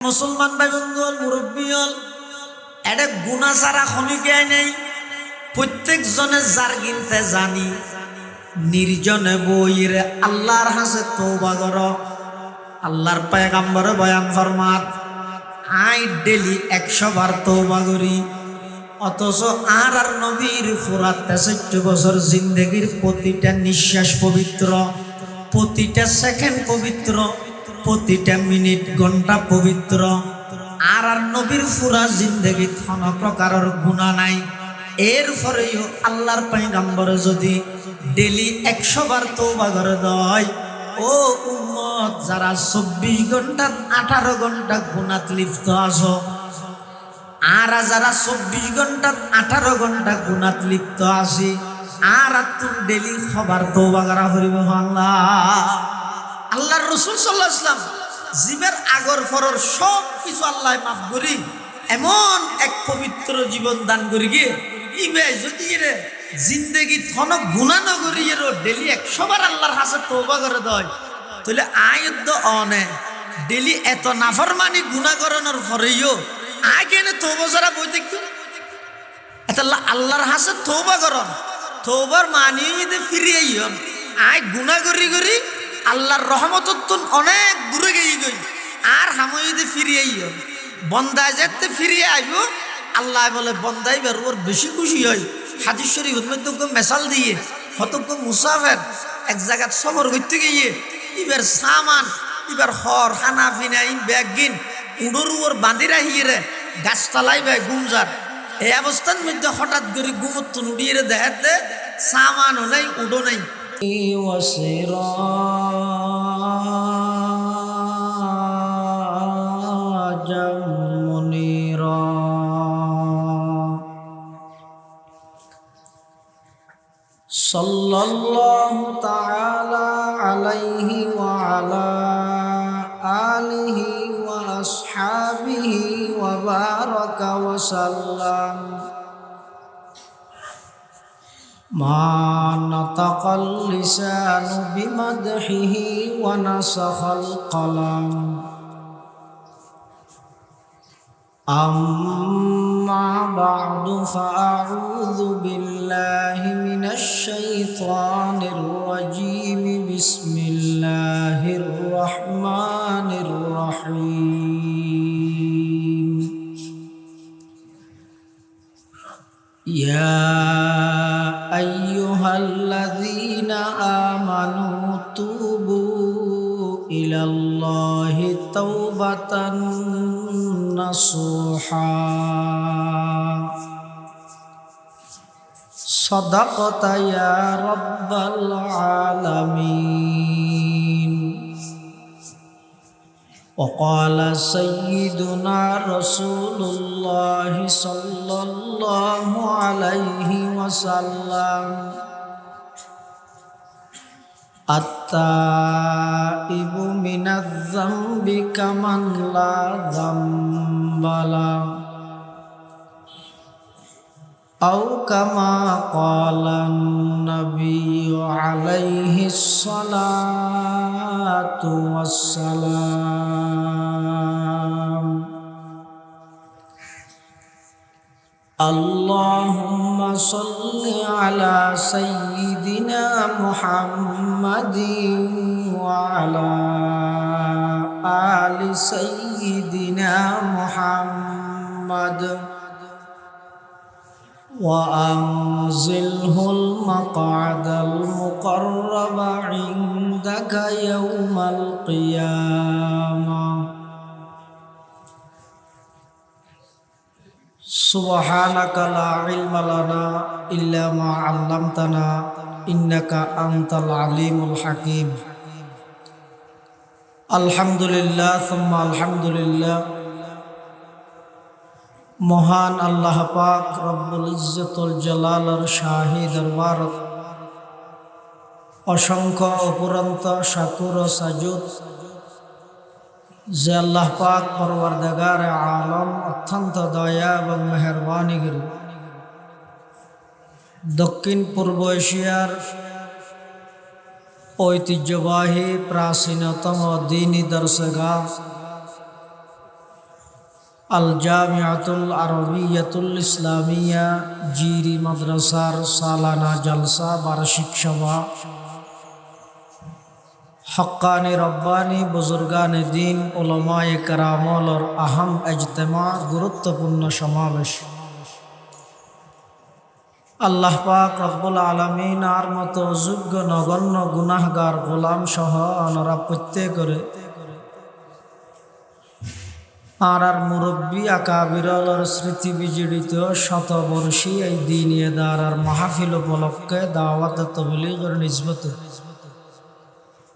মুসলমান ভাই বন্ধু মুরব্বী হল এটা গুণা ছাড়া খনিকে নেই। প্রত্যেক জনে যার কিনতে জানি, নির্জনে বইরে আল্লাহর হাসে তৌবা কর। আল্লাহর পায়গাম্বরে বয়ান ফরমাত, আই ডেলি একশো বার তৌবা করি। অথচ আর আর নবীর ফুরাত তেষট্টি বছর জিন্দগির প্রতিটা নিঃশ্বাস পবিত্র, প্রতিটা সেকেন্ড পবিত্র। প্রতিটা মিনিট ঘণ্টা পবিত্র। আর আর নবীর ফুরা জিন্দগি কোন প্রকারের গুণা নাই। এরপরেও আল্লাহর পাইগাম্বরে যদি ডেলি একশো বার তৌবা করে দেয়, ও উম্মত, যারা চব্বিশ ঘণ্টা, আঠারো ঘণ্টা গুণাত লিপ্ত আছো, আর যারা চব্বিশ ঘণ্টা, আঠারো ঘণ্টা গুণাত লিপ্ত আছি, আর তুম ডেলি খবর তৌবা করা হরিব আল্লাহ আল্লাহর রসুল সাল্লাহ ইসলাম জীবের আগর ফরর সব কিছু আল্লাহ মাফ করি, এমন এক পবিত্র জীবন দান করি গিয়ে, ইবে যদি রে জিন্দেগি থন গুণা নগরী এর ডেলি একশো বার আল্লাহর হাসে তৌবা করে দেয়, তাহলে আয়ুদ্ধ অনে, ডেলি এত নাফরমানি গুণা করানোর পরেও আয় কেন তৌবা যারা বই এটা আল্লাহর হাসে তৌবা করন তৌবার মানি যদি ফিরিয়ে আয় গুণা করি করি আল্লাহর রহমতত্বন অনেক দূরে গিয়ে গই আর হামইদে ফিরিয়ে হন বন্দায় যেতে ফিরিয়ে আইব আল্লাহ বলে বন্দাই বের ওর বেশি খুশি হয়। হাদিস শরীফ মেশাল দিয়ে হতজ্ঞ মুসাফের এক জায়গায় সফর করতে গিয়ে, ইবার সামান, ইবার হর হানা ফিনা, ইন, ব্যাগ, গিন, উড়োর উপর বাঁধি রাখিয়ে রে গাছতলাই ভাই গুমজার এই অবস্থার মধ্যে হঠাৎ করে গুমত্ত উড়িয়ে দেখাতে সামানও নাই, উডো নাই। صلى الله تعالى عليه وعلى آله وأصحابه وبارك وسلم. ما نطق اللسان بمدحه ونسخ القلم. أما بعد فأعوذ بالله من الشيطان الرجيم. بسم الله الرحمن الرحيم. يا أيها الذين آمنوا توبوا إلى الله توبة نصوحا صدقت يا رب العالمين وقال سيدنا رسول الله صلى الله عليه وسلم التائب من الذنب كمن لا ذنب له أو كما قال النبي عليه الصلاة والسلام اللهم صل على سيدنا محمد وعلى آل سيدنا محمد. وأنزله المقعد المقرب عندك يوم القيامة. سبحانك لا علم لنا إلا ما علمتنا إنك أنت العليم الحكيم الحمد لله ثم الحمد لله মহান আল্লাহ পাক রব্বুল ইজ্জতুল জালালর শাহী দরবার অসংখ্য অপুরন্ত শাকুর ও সাজুদ যে আল্লাহ পাক পরবর্দাগার আলম অত্যন্ত দয়া এবং মেহরবানিগির দক্ষিণ পূর্ব এশিয়ার ঐতিহ্যবাহী প্রাচীনতম দিনী দর্শগা আল জামিয়াতুল আরবিয়াতুল ইসলামিয়া জিরি মাদ্রাসার সালানা জলসা বার্ষিক সভা হক্কানি রব্বানি, বুজুর্গানি দিন ওলমায়ে কারামলর আহম এজতেমা, গুরুত্বপূর্ণ সমাবেশ। আল্লাহ পাক রব্বুল আলমিন আর মতো যোগ্য, নগণ্য গুনাহগার গোলাম সহ অনরা প্রত্যেকরে আর আর মুরব্বী আকাবিরলর স্মৃতি বিজড়িত শতবর্ষী এই দিন এদার আর মাহফিল উপলক্ষে দাওয়াত তবলিগের নিজবত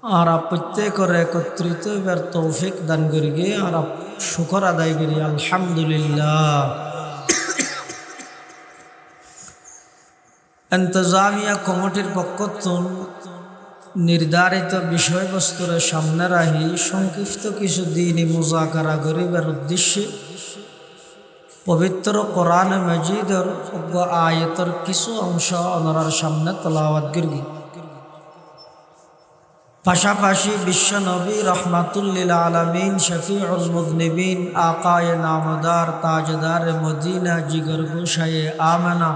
আর প্রত্যেকর একত্রিত এবার তৌফিক দান করি গে, আর শুকর আদায় করি, আলহামদুলিল্লাহ। এন্তজামিয়া কমিটির পক্ষ নির্ধারিত বিষয়বস্তুর সামনে রাহি সংক্ষিপ্ত কিছু দিনই মোজাকারা গরিবের উদ্দেশ্যে পবিত্র কোরআন মজিদর আয়তর কিছু অংশ অনরার সামনে তলাওয়াত গির্গি পাশাপাশি বিশ্বনবী রহমাতুল্লিল আলমিন শফিউল মুজনিবিন, আকায় নামদার, তাজদার মদিনা জিগর গুসায়ে আমানা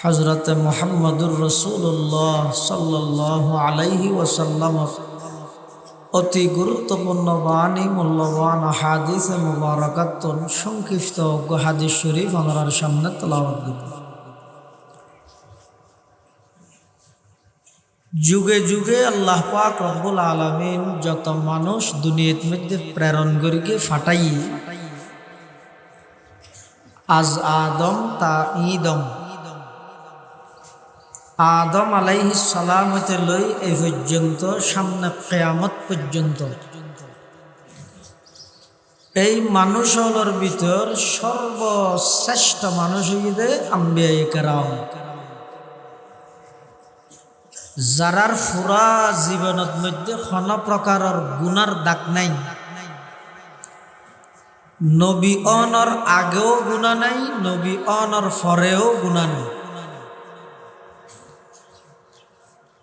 হজরত মোহাম্মদুর রসুল্লাহ সাল্লাহ আলাইহি ওসাল্লাম অতি গুরুত্বপূর্ণ বাণী, মূল্যবান হাদিস মুবারকাতন, সংক্ষিপ্ত হাদিস শরীফ আমার সামনে তলাওয়াত যুগে যুগে আল্লাহ পাক রব্বুল আলমিন যত মানুষ দুনিয়ার মধ্যে প্রেরণ করিকে ফাটাই আজ আদম তা ঈদম। আদম আলাইহি সালাম হইতে লই এই পর্যন্ত, সামনে কেয়ামত পর্যন্ত। এই মানুষ হলর ভিতর সর্বশ্রেষ্ঠ মানুষ হইতে আম্বিয়াই কেরাম যারার ফুরা জীবনত মধ্যে কোনো প্রকারের গুণার দাগ নাই। নবী অনর আগেও গুণা নাই, নবী অনর ফরেও গুণা নাই।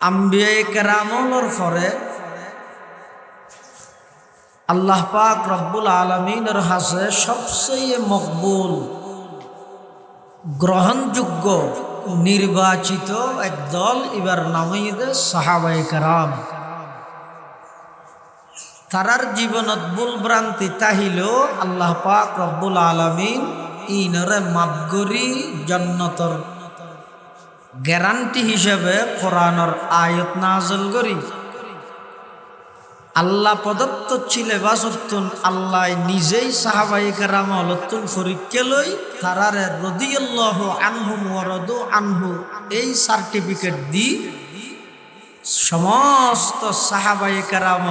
আম্বিয়াই কেরামলর ফরে আল্লাহ পাক রব্বুল আলমিনের হাসে সবচেয়ে মকবুল গ্রহণযোগ্য নির্বাচিত এক দল এবার নামইদে সাহাবাই কারাম। তারার জীবনত ভুল ভ্রান্তি তাহিল, আল্লাহ পাক রব্বুল আলমিন ইনরে মাপগরি জন্নতর গ্যারান্টি হিসেবে কোরআনর আয়ত নাজল করি। আল্লাহ প্রদত্ত ছিলে বাসত্তুন আল্লাহ নিজেই সাহাবাই কারাম অলত্তুন ফরিককে লই তারারে রদিয়াল্লাহ আনহু মরদ আনহু এই সার্টিফিকেট দি সমস্ত সাহাবাই কারাম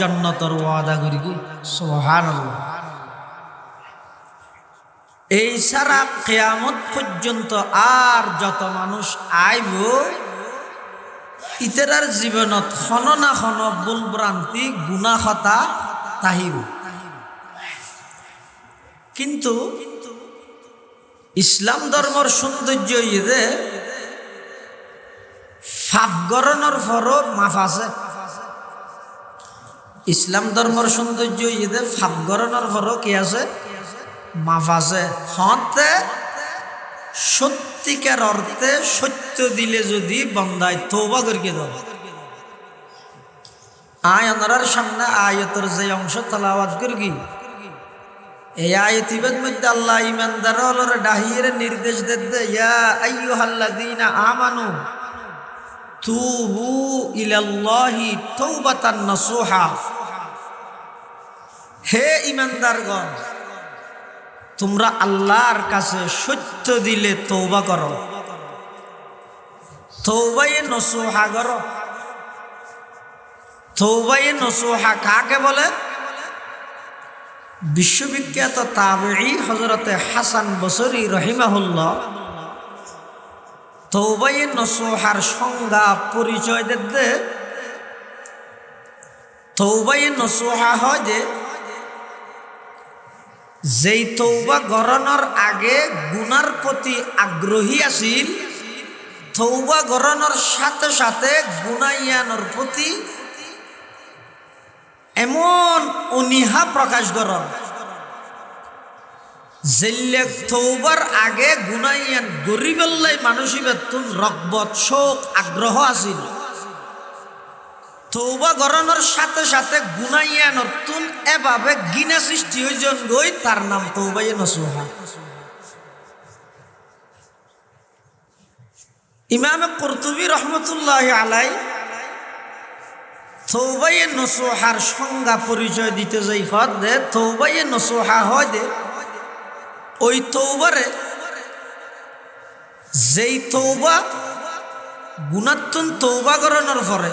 জন্নতর ওয়াদা করি সোহান এই সারা কেয়ামত পর্যন্ত আর যত মানুষ আইব ইতেরার জীবনত খন না খন ভুল ভ্রান্তি গুণাহতা তাহিব। কিন্তু ইসলাম ধর্মর সৌন্দর্য ইয়ে ফাফগরণের ফরও মাফ আছে। ইসলাম ধর্মর সৌন্দর্য ইয়ে ফাফগরণের ফরও কি আছে? মাফ আছে। হতে সত্যিকার অর্থে সত্য দিলে যদি বন্দায় তৌবা করিয়ে দাও। আয় আনার সামনে আয়তর যে অংশ তালাওয়াত করি এই আয়তিবের মধ্যে আল্লাহ ইমানদার হলর ডাহিয়ের নির্দেশ দেতে ইয়া আইয়ুহাল্লাযীনা আমানু তুবু ইলাল্লাহি তৌবাতান নাসুহা। হে ইমানদারগণ তোমরা আল্লাহর কাছে সত্য দিলে তৌবা করো। তৌবাইয়ে নসোহা করো। তৌবাইয়ে নসোহা কাকে বলে? বিশ্ববিখ্যাত তাবেই হজরতে হাসান বসরি রহিমাহুল্লাহ তৌবাইয়ে নসোহার সংজ্ঞা পরিচয় দে তৌবাই নসোহা হয় যে যেই তৌবা গরণর আগে গুনার প্রতি আগ্রহী আছিল তৌবা গরণর সাথে সাথে গুনাইয়ানোর প্রতি এমন অনিহা প্রকাশ করন জেল্লে থৌবার আগে গুনাইয়ান গরিবেল্লাই মানুষই বেতুন রকবত শোক, আগ্রহ আছিল তৌবা গরণের সাথে সাথে গুনাইয়ানর তুন এভাবে গিনা সৃষ্টি হইজন গই, তার নাম তৌবাই নসুহা। ইমামে কর্তুবী রহমতুল্লাহ আলাই থৌবাইয়ে নসোহার সংজ্ঞা পরিচয় দিতে যাই হদ দে থৌবাইয়ে নসোহা হয় দে। ওই তৌবারে যেই তৌবা গুণাত্তুন তৌবা করানোর পরে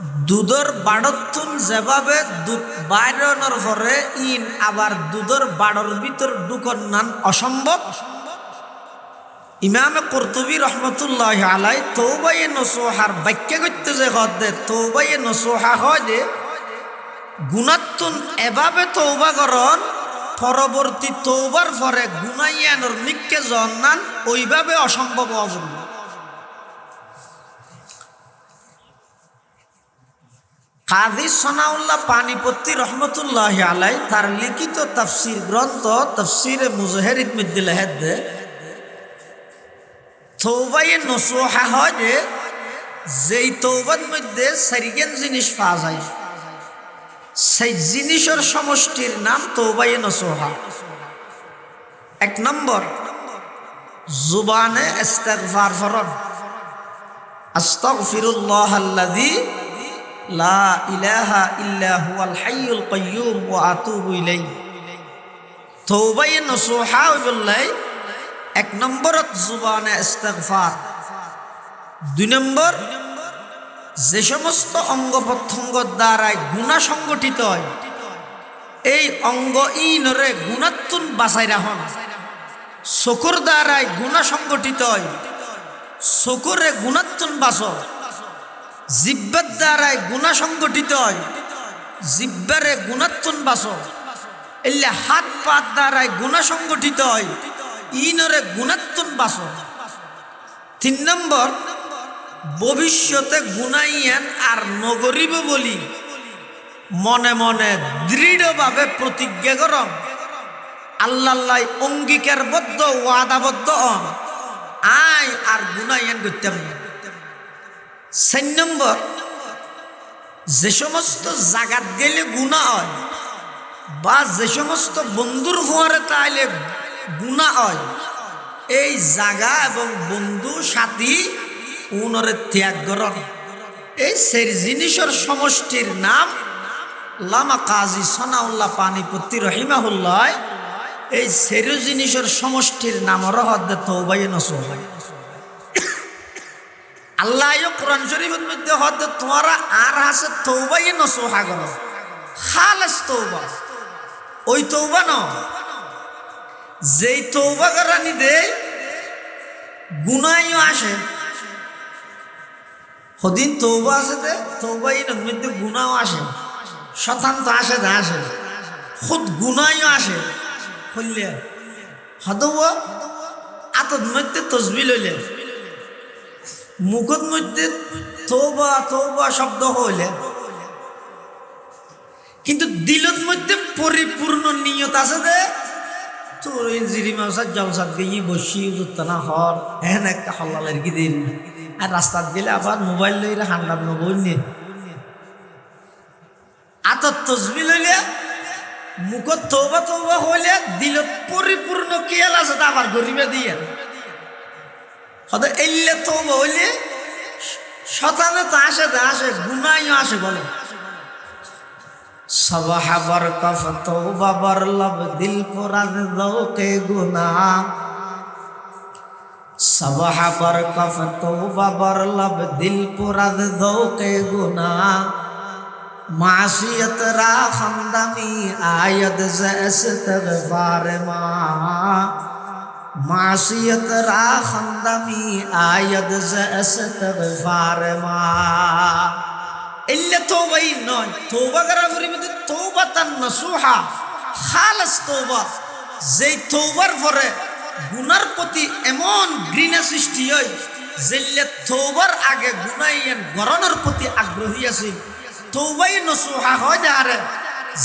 দুধর বাড়তুন যেভাবে দুধ বাইরানোর পরে ইন, আবার দুধর বাড়র ভিতর ঢুকন নান অসম্ভব। ইমামে কর্তুবী রহমতুল্লাহ আলাই তৌবাইয়ে নসোহার বাক্য করতে যে হদে তৌবাইয়ে নসোহা হয় যে, গুণাত্তুন এভাবে তৌবা করন, পরবর্তী তৌবার পরে গুনাইয়ানোর নিককে জন্নান ওইভাবে অসম্ভব অবন্য কাদি সনাউল্লাহ পানিপত্তি রহমতুল্লাহ আলাই তার লিখিত তফসির গ্রন্থ তফসিরে মুজহের ইদমিদ্দিল হেদ্দে তৌবাইয়ে নসোহা হয় যে, যেই তৌবার মধ্যে সারিগেন জিনিস পাওয়া যায়, সেই জিনিসের সমষ্টির নাম তৌবাইয়ে নসোহা। এক নম্বর, জুবানে ইস্তেগফার ফরন আস্তাগফিরুল্লাহ আল্লাযী লা ইলাহা ইল্লা হুয়াল হাইয়ুল কাইয়্যুম ওয়া আতুবু ইলাইহি। তৌবাইয়ে নসোহা হইবল্লাই এক নম্বরত জুবানে ইস্তেগফার। দুই নম্বর, যে সমস্ত অঙ্গ প্রত্যঙ্গ দ্বারাই গুণা সংগঠিত হয়, এই অঙ্গ ইনরে গুণাত্তুন বাসাই রাখন চকুর দ্বারাই গুণা সংগঠিত হয় চকুরে গুণাত্তুন বাস জিব্বার দ্বারাই গুণা সংগঠিত হয়। জিব্বারে গুণাত্তুন বাস। এলে হাত পাত দ্বারাই গুণা সংগঠিত হয়। ইনরে গুণাত্তুন বাস। তিন নম্বর, ভবিষ্যতে গুনাইয়ান আর নগরিব বলি। মনে মনে দৃঢ়ভাবে প্রতিজ্ঞা করম। আল্লাহ অঙ্গীকারবদ্ধ ওয়াদাবদ্ধ অন আয় আর গুনাইয়ান করতাম না। চার নম্বর, যে সমস্ত জাগাত গেলে গুণা হয় বা যে সমস্ত বন্ধুর হওয়ারে তাইলে গুণা হয়, এই জাগা এবং বন্ধু সাথী উনরে ত্যাগ করন। এই সের জিনিসের সমষ্টির নাম লামা কাজী সনাউল্লাহ পানিপত্তি রহিমাহুল্লাহ। এই সেরু জিনিসের সমষ্টির নাম রহদ্দে তৌবাই নসোহাই আল্লাহ কোরআন শরীফের মধ্যে হদ্দে তোমারা আর হাসে তৌবাই নসোহা কর খালাস তৌবা ওই তৌবা ন। যেই তৌবা করানি দেয় গুনাইও আসে। সদিন তৌবা আছে দে তৌবা ইনের মধ্যে গুণাও আসে। শতান্ত আসে দে, আসে। খুদ গুণাইও আসে। হইলে হদৌ আতত মধ্যে তসবি লইলে মুখত মধ্যে তৌবা তৌবা শব্দ হইলে, কিন্তু দিলত মধ্যে পরিপূর্ণ নিয়ত আছে দে তোর ওই জিরি মাসার জলসাত গিয়ে বসি না হর হ্যাঁ একটা হল্লালের কি দিন? আর রাস্তাত গেলে আবার মোবাইল লইলে হান্ডার নবই নিয়ে আতর তসবি লইলে মুখত তৌবা তৌবা হইলে দিলত পরিপূর্ণ কিয়াল আছে তা আবার গরিবে দিয়ে। হয়তো এলে তো বলে, শতানে তো আসে তো আসে, গুনাইও আসে বলে। সবাহাবর কফ তো বাবর লব দিল কোরআন দৌকে গুনা। সবাহাবর কফ তো বাবর লব দিল কোরআন দৌকে গুনা। معصیت را خندمی آید ز استغفار ما معصیت را خندمی آید ز استغفار ما إلا توبة نون توبة غرا فريمد توبة نصوحة খালাস যেই তৌবার পরে গুনার প্রতি এমন ঘৃণা সৃষ্টি হয় জেলে তৌবার আগে গুনাইয়েন গরণের প্রতি আগ্রহী আছে। তৌবাই নসুহা হয় যাহারে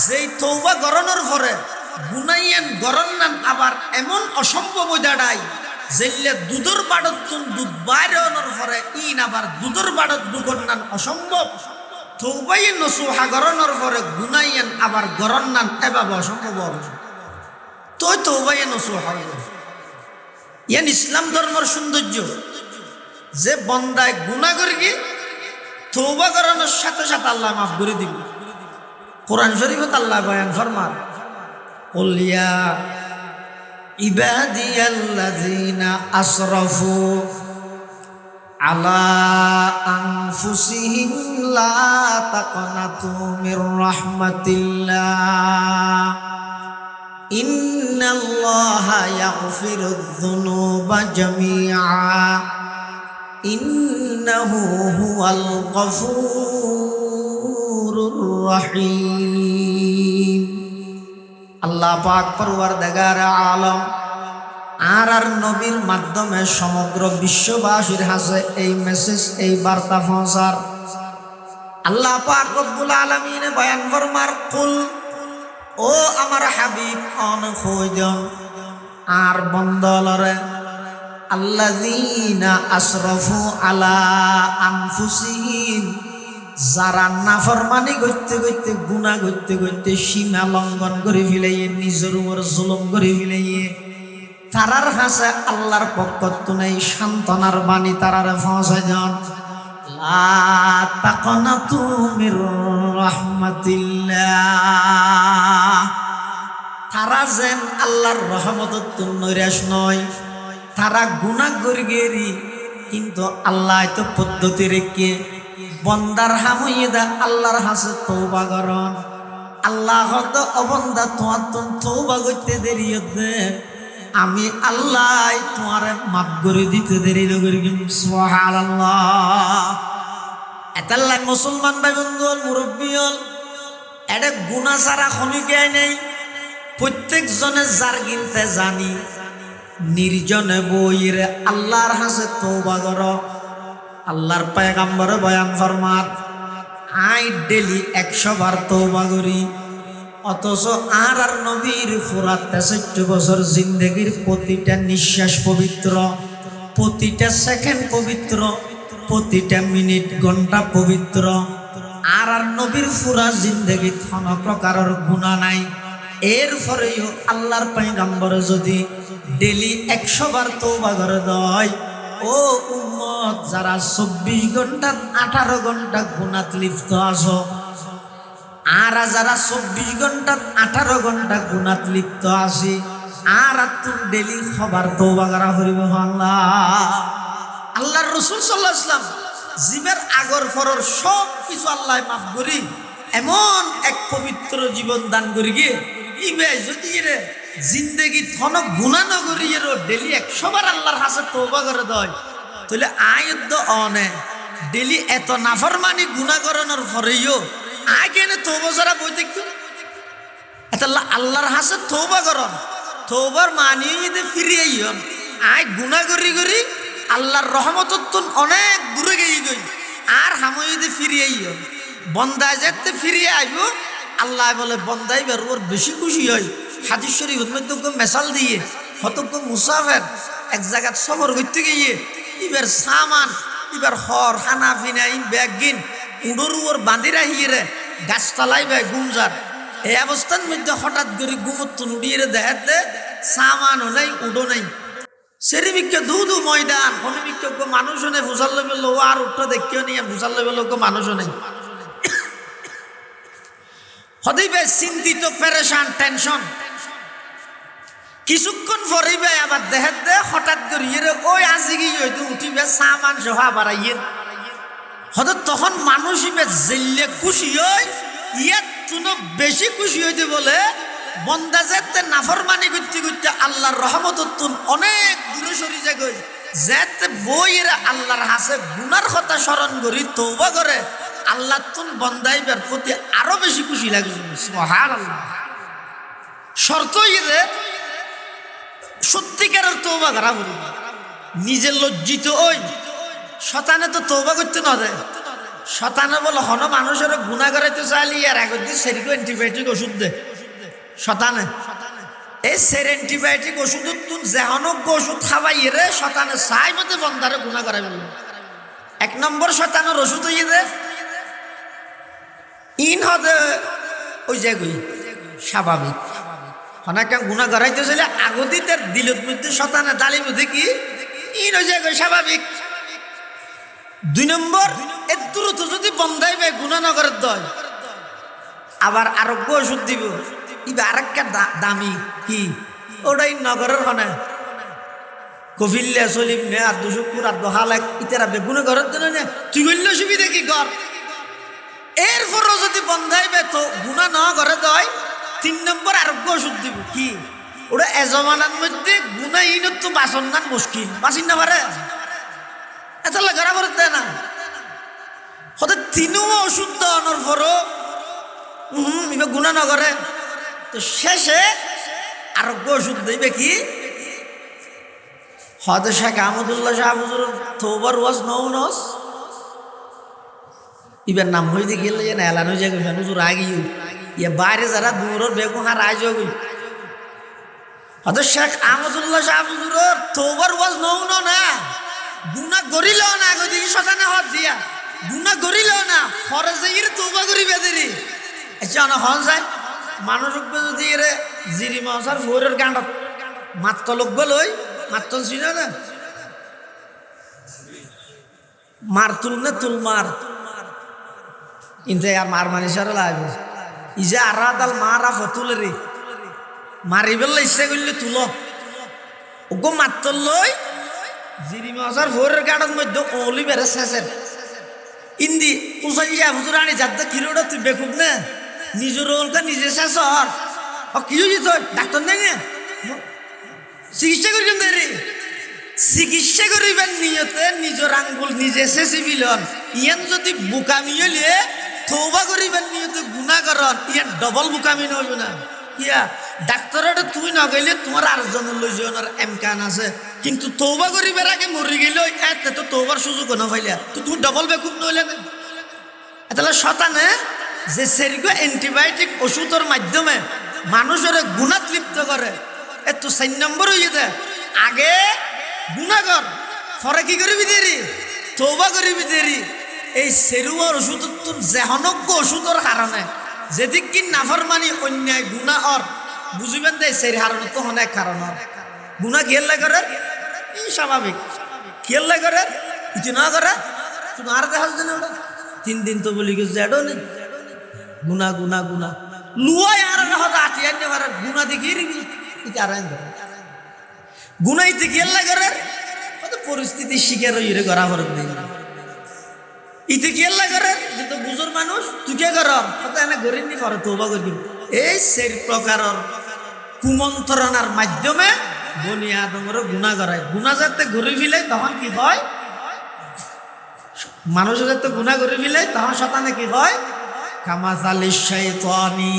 যেই তৌবা গরণের পরে গুনাইয়েন গরম নান আবার এমন অসম্ভব দাঁড়াই জেললে দুধর বাড়ত তুন দুধ বাইরে অনর পরে ইন আবার দুধর বাড়ত দুগর নান অসম্ভব। থৌবাই নসু হাগরণর পরে গুনাইয়েন আবার গরম নান এভাবে অসম্ভব তোই তৌবাই নসু হাগর ইয়ান ইসলাম ধর্মের সৌন্দর্য, যে বন্দায় গুণা করি কি তৌবা করানোর সাথে সাথে আল্লাহ মাফ করে দিব। কোরআন শরীফত আল্লাহ বয়ান ফরমান قل يا عبادي الذين أسرفوا على أنفسهم لا تقنطوا من رحمة الله إن الله يغفر الذنوب جميعا إنه هو الغفور الرحيم আল্লাহ পাক পরওয়ার দেগার আলম আর আর নবীর মাধ্যমে সমগ্র বিশ্ববাসীর হাসে এই মেসেজ এই বার্তা পৌঁছার। আল্লাহ পাক রব্বুল আলমিনে বয়ান ফরমার, কুল, ও আমার হাবিব, অন খোঁজন আর বন্দলরে আল্লাযীনা আশরাফু আলা আনফুসিহিম যারা নাফরমানি করতে করতে গুণা করতে করতে সীমা লঙ্ঘন করে ফেলাইয়ে, নিজের উপর জুলুম করে ফেলাইয়ে, তারার হাসে আল্লাহর পক্ষ নেই, সান্ত্বনার বাণী তারার পৌঁছায় যান তারা যেন আল্লাহর রহমত নৈরাশ নয়, তারা গুণা করি কিন্তু আল্লাহ তো পদ্ধতি রেখে বন্দার হামুইদা, আল্লাহর হাসে তৌবা করন আল্লাহ অবন্দা, তোমার তো তৌবা করতে দেরি হতে আমি আল্লাহ তোমার মাফ করে দিতে দেরি নগরি সুবহানাল্লাহ। এতাল্লাহ মুসলমান ভাই বন্ধু মুরব্বী হল এটা গুণা ছাড়া খনিকে নেই। প্রত্যেকজনে যার গিনতে জানি, নির্জনে বইরে আল্লাহর হাসে তৌবা কর। আল্লাহর পায়গাম্বরে বয়ান ফরমার আই ডেলি একশো বার তৌবা করি, অথচ আর আর নবীর ফুরাত তেষট্ট বছর জিন্দগির প্রতিটা নিঃশ্বাস পবিত্র, প্রতিটা সেকেন্ড পবিত্র, প্রতিটা মিনিট, ঘণ্টা পবিত্র। আর আর নবীর ফুরা জিন্দগি কোন প্রকারের গুণা নাই। এরপরেও আল্লাহর পাইগাম্বরে যদি ডেলি একশো বার তৌবা করে দেয় ও উম্মত, যারা চব্বিশ ঘণ্টা, আঠারো ঘণ্টা গুণাত লিপ্ত আছো, আর যারা চব্বিশ ঘণ্টা, আঠারো ঘণ্টা গুণাত লিপ্ত আছি, আর তুম ডেলি খবর তৌবা করা হরিব আল্লাহ আল্লাহর রসুল সাল্লাহ ইসলাম জীবের আগর ফরর সব কিছু আল্লাহ মাফ করি, এমন এক পবিত্র জীবন দান করি গিয়ে ইবে যদি রে জিন্দগি থন গুণা এর ডেলি একশো বার আল্লাহর হাসে তৌবা করে দেয়। তাহলে আয়ুদ্ধ অনে। ডেলি এত নাফরমানি গুণা করানোর পরেও আয় কেন তৌবা ছাড়া বই দেখি এটা আল্লাহর হাসে তৌবা করন। তৌবার মানিয়ে ফিরিয়ে ইয়ন আয় গুণা করি করি আল্লাহর রহমত অনেক দূরে গিয়ে গই। আর হামইদে ফিরিয়ে ইয়ন বন্দায় যেতে ফিরিয়ে আইব, আল্লাহ বলে বন্দাই বের বেশি খুশি হয়। হাদিস শরীফ মধ্যে মেশাল দিয়ে হতজ্ঞ মুসাফের এক জায়গায় সফর করতে গিয়ে ইবার সামান ইবার হর খানা ফিনা ইন ব্যাগ গিন উড়োর উপর বাঁধি রাখিয়ে রে গাছতলাই ভাই গুমজার এই অবস্থার মধ্যে হঠাৎ করে গুমত্তন উড়িয়ে দেখাতে সামানও নাই উডো নাই। সেরিমিককে দু দু ময়দান, হনিমিককে মানুষও নেই ফুসাল লেবে লো আর উঠটা দেখিও নিয়ে লেবে লোক মানুষও নেই। হদিবে, চিন্তিত, পেরেশান, টেনশন। কিছুক্ষণ পরিবে আবার দেহের দে, হঠাৎ করিয়ে রে ওই আজি গিয়ে হয়তো উঠিবে সামান সহা বাড়াইয়ে হয়তো তখন মানুষ ইবে জেললে খুশি হয় ইয়াত তুনো বেশি খুশি হইতে বলে, বন্দা যেতে নাফরমানি করতে করতে আল্লাহর রহমত তুন অনেক দূরে সরি যায় গই যেতে বইয়ের আল্লাহর হাসে গুনার কথা স্মরণ করি তৌবা করে আল্লাহ তুন বন্দাইবার প্রতি আরও বেশি খুশি লাগে সুবহান আল্লাহ শর্ত ইয়ে সত্যিকারের তৌবা করা বলি নিজে লজ্জিত ওই শতানে তো তৌবা করতে না দেয়। শতানে বলে, হন মানুষের গুণা করাইতে চাইলি, আর আগত দিয়ে সেরিকে অ্যান্টিবায়োটিক ওষুধ দে। শতানে। এই সের অ্যান্টিবায়োটিক ওষুধ তুন যেহনক ওষুধ খাবাই রে, শতানে সাই মতে বন্ধারে গুণা করাই বলল এক নম্বর শতানের ওষুধ হইয়ে দে। ইন হদে ওই যে গই স্বাভাবিক। অনেকে গুণা করাইতে চলে আগতিতে দিলত মধ্যে শতানে দালি মধ্যে কি? ওই যে স্বাভাবিক। দুই নম্বর এর দ্রুত যদি বন্ধাইবে গুণা নগরের দয় আবার আরোগ্য ওষুধ দিব। ইবা আরেকটা দা- দামি কি? ওটাই নগরের হনে। কফিল্লে চলিম নে, আর দুশো পুরা দহালাক ইতারা বেগুনে ঘরের জন্য নে, তুই করলে সুবিধা কি কর? এরপরও যদি বন্ধাইবে তো গুণা ন ঘরে দয় তিন নম্বর আরোগ্য ওষুধ দিব। কি? ওটা এজমানার মধ্যে গুণা ইনত তো বাসন না, মুশকিল। বাসিন না পারে এত ঘরে ঘরে দেয় না। হতে তিনও ওষুধ দেওয়ানোর পরও হুম গুণা নগরে তো শেষে আরোগ্য ওষুধ দিবে কি? হয়তো শেখ আহমদুল্লাহ শাহ হুজুর থোবার ওয়াজ নৌ নস। ইবার নাম হইতে গেলে যে এলান হুজুর আগে ইয়ে বাইরে যারা দূরের বেগুন হার আজ হয়তো শেখ আহমদুল্লাহ শাহ হুজুর থোবার ওয়াজ নৌ ন না। গুণা গরিল না গদি সজানে হাত দিয়া। গুণা গরিল না ফরে যাই তোবা করিবে দেরি আচ্ছা হন যায়, মানুষ যদি এরে জিরি মাছার ফোরের গাঁডত মাত্র লোক লই মাত্র ছিল না। মার তুল না তুল মার। কিন্তু আর মার মানিস আর লাগবে ই যে আর দাল মার আফ তুলে রে মারিবেল ইচ্ছা করলে তুল। ওগো মাত্র লই জিরি মাছার ফোরের গাঁডত মধ্যে ওলি বেড়ে শেষের ইন্দি উসাই যা হুজুর আনি যাতে কিলোটা তুই বেকুব না? নিজের ওলটা নিজে শেষ হর ও কি হয়েছে তোর? ডাক্তার নেই চিকিৎসা করিম দেরি চিকিৎসা করিবার নিয়তে নিজের আঙ্গুল নিজে শেষে বিলন। ইয়ান যদি বোকামি হলে থৌবা করিবার নিয়তে গুণা করন ইয়ান ডবল বোকামি নহব না। ইয়া ডাক্তারের তুই নগেলে তোমার আরেকজনের লই যাওয়ার এমকান আছে। কিন্তু তৌবা করিবার আগে মরি গেল এতে তো তৌবার সুযোগ না তো তুমি ডবল বেকুব নইলে না? তাহলে শতানে, যে সেরিগো অ্যান্টিবায়োটিক ওষুধের মাধ্যমে মানুষের গুণাত লিপ্ত করে এ তো চার নম্বর যেতে আগে গুণাগর পরে কি করবি দেরি তৌবা করবি দেরি এই সেরুয়ার ওষুধ জেহনজ্ঞ ওষুধের কারণে যেদিক কি নাফরমানি অন্যায় গুণা অর বুঝিবেন দে, সেই হারণ তো অনেক কারণ অর গুণা খেয়াল করে এই স্বাভাবিক খেয়াল করে কিছু না করে তুমি আর দেখা যাচ্ছে ওটা তিন দিন তো বলি গেছে এডো নেই গুনা গুনা গুনা লুয়াই আর হতা আটি আনি পারে গুণা দেখিয়ে রিবি এটা আর গুনাইতে গেল্লা করে পরিস্থিতি শিকার হইরে করা ফরক নেই ইতে গেল্লা করে যে তো বুঝোর মানুষ তুই কে কর কত এনে গরিব নি করে তোবা করবি এই সেই প্রকারের কুমন্ত্রণার মাধ্যমে বনি আদমের গুণা করায়। গুণা যাতে ঘুরে ফিলে তখন কি হয়? মানুষের যাতে গুণা করে ফেলে তখন শতানে কি হয়? কামাজালি শাইতানি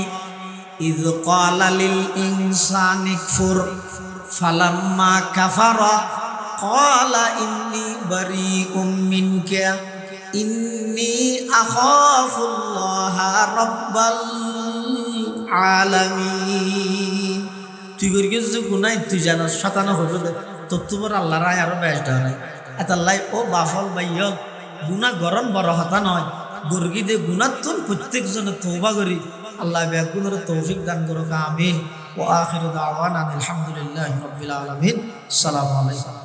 ইদ ক্বালা লিল ইনসানি কফুর ফালাম্মা কাফারা ক্বালা ইন্নী বারীউম মিনকা। ইন্নী আখাফুল্লাহা রাব্বাল তুই করি কিছু গুনাই তুই জানাস শতানো হইব দে। তোর তোমার আল্লাহ রায় আরও বেশ নাই এতাল্লাই ও বাফল বাইয়ল গুণা গরম বড় হতা নয়। গর্গি দে গুণাত্তন প্রত্যেক জনে তৌবা করি। আল্লাহ ব্যাগুনের তৌফিক দান করো আমিন। ও আখির দাওয়ান আলহামদুলিল্লাহ রবিল আলমিন। সালাম আলাইকুম।